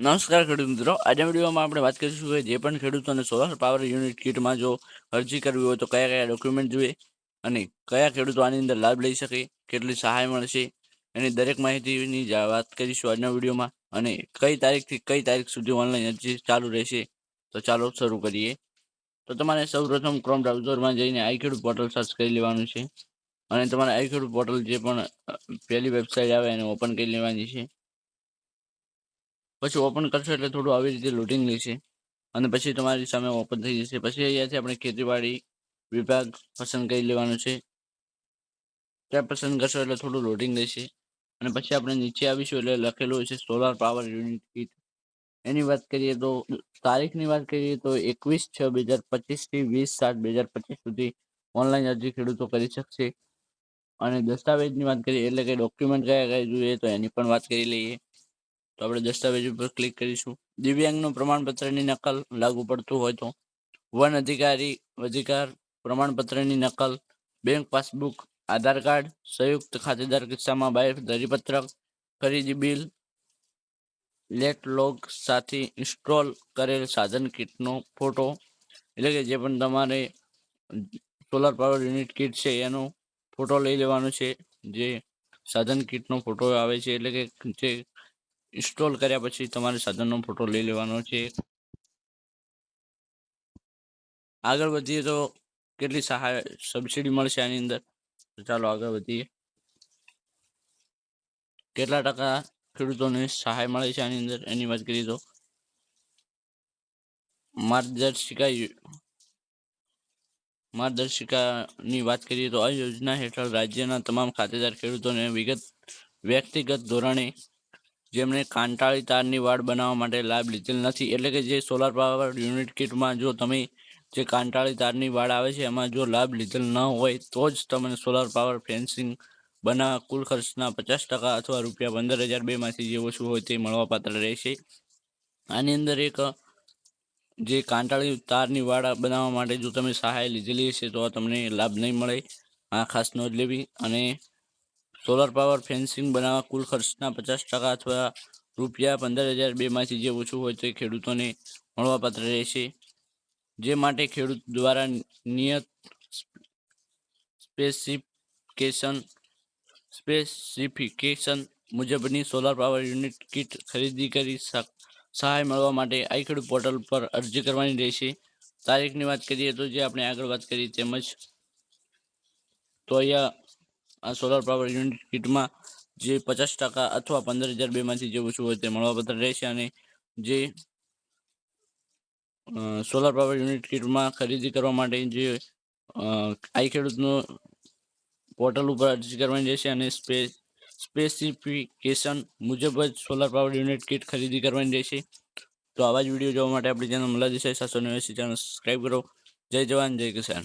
નમસ્કાર ખેડૂત મિત્રો. આજના વિડીયોમાં આપણે વાત કરીશું કે જે પણ ખેડૂતોને સોલાર પાવર યુનિટ કિટમાં જો અરજી કરવી હોય તો કયા કયા ડોક્યુમેન્ટ જોઈએ અને કયા ખેડૂતો આની અંદર લાભ લઈ શકે, કેટલી સહાય મળશે એની દરેક માહિતીની વાત કરીશું આજના વિડીયોમાં અને કઈ તારીખથી કઈ તારીખ સુધી ઓનલાઈન અરજી ચાલુ રહેશે તો ચાલો શરૂ કરીએ. તો તમારે સૌપ્રથમ ક્રોમ બ્રાઉઝરમાં જઈને આઈ ખેડૂત પોર્ટલ સર્ચ કરી લેવાનું છે અને તમારે આઈ ખેડૂત પોર્ટલ જે પણ પહેલી વેબસાઇટ આવે એને ઓપન કરી લેવાની છે. પછી ઓપન કરશો એટલે થોડું આવી રીતે લોડિંગ લેશે. અને પછી તમારી સામે ઓપન થઈ જશે. પછી અહીંયાથી આપણે ખેતીવાડી વિભાગ પસંદ કરી લેવાનું છે. ત્યાં પસંદ કરશો એટલે થોડું લોડિંગ લેશે અને પછી આપણે નીચે આવીશું એટલે લખેલું છે સોલાર પાવર યુનિટ કીટ એની વાત કરીએ તો તારીખની વાત કરીએ તો એકવીસ છ બે હજાર પચીસથી વીસ સાત બે હજાર પચીસ સુધી ઓનલાઈન અરજી ખેડૂતો કરી શકશે. અને દસ્તાવેજની વાત કરીએ એટલે કે ડોક્યુમેન્ટ કયા કયા જોઈએ તો એની પણ વાત કરી લઈએ. તો આપણે દસ્તાવેજ ઉપર ક્લિક કરીશું. દિવ્યાંગનું પ્રમાણપત્રની નકલ લાગુ પડતું હોય તો વન અધિકારી અધિકાર, પ્રમાણપત્રની નકલ બેંક પાસબુક આધાર કાર્ડ, સંયુક્ત ખાતેદાર કિસ્સામાં બાહેધરી પત્રક ખરીદી બિલ લેટ લોગ સાથે ઇન્સ્ટોલ કરેલ સાધન કીટનો ફોટો એટલે કે જે પણ તમારે સોલાર પાવર યુનિટ કીટ છે એનો ફોટો લઈ લેવાનો છે, જે સાધન કીટનો ફોટો આવે છે, એટલે કે જે ઇન્સ્ટોલ કર્યા પછી તમારે સાધનનો ફોટો લઈ લેવાનો છે. આગળ વધીએ તો કેટલી સહાય સબસિડી મળશે આની અંદર? ચાલો આગળ વધીએ. કેટલા ટકા ખેડૂતોને સહાય મળે છે આની અંદર? એની વાત કરીએ તો. માર્ગદર્શિકા માર્ગદર્શિકાની વાત કરીએ તો આ યોજના હેઠળ રાજ્યના તમામ ખાતેદાર ખેડૂતોને વિગત, વ્યક્તિગત ધોરણે જેમણે કાંટાળી તારની વાડ બનાવવા માટે લાભ લીધેલ નથી. એટલે કે જે સોલાર પાવર યુનિટ કિટમાં જો તમે જે કાંટાળી તારની વાડ આવે છે, એમાં જો લાભ લીધેલ ન હોય, તો જ તમને સોલાર પાવર ફેન્સિંગ બનાવવા કુલ ખર્ચના પચાસ ટકા અથવા રૂપિયા પંદર હજાર બેમાંથી જે ઓછું હોય તે મળવાપાત્ર રહેશે. આની અંદર એક, જે કાંટાળી તારની વાડ બનાવવા માટે જો તમે સહાય લીધેલી હશે તો તમને લાભ નહીં મળે. આ ખાસ નોંધ લેવી અને સોલાર પાવર ફેન્સિંગ બનાવવા કુલ ખર્ચના પચાસ ટકા અથવા રૂપિયા પંદર હજાર બેમાંથી જે ઓછું હોય તે ખેડૂતોને મળવાપાત્ર રહેશે. જે માટે ખેડૂત દ્વારા નિયત સ્પેસિફિકેશન સ્પેસિફિકેશન મુજબની સોલાર પાવર યુનિટ કીટ ખરીદી કરી સહાય મળવા માટે આઈ ખેડૂત પોર્ટલ પર અરજી કરવાની રહેશે. તારીખની વાત કરીએ તો જે આપણે આગળ વાત કરી તેમજ તો અહીંયા આ સોલાર પાવર યુનિટ કિટમાં જે પચાસ ટકા અથવા પંદર હજાર બેમાંથી જે ઓછું હોય તે મળવાપત્ર રહેશે અને જે સોલાર પાવર યુનિટ કિટમાં ખરીદી કરવા માટે જે આઈ ખેડૂતનો પોર્ટલ ઉપર અરજી કરવાની રહેશે અને સ્પે સ્પેસિફિકેશન મુજબ જ સોલાર પાવર યુનિટ કિટ ખરીદી કરવાની રહેશે. તો આવા જ વીડિયો જોવા માટે આપણી ચેનલ મલાજી સાતસો નેવ્યાસી ચેનલ સબસ્ક્રાઈબ કરો. જય જવાન, જય કિસાન.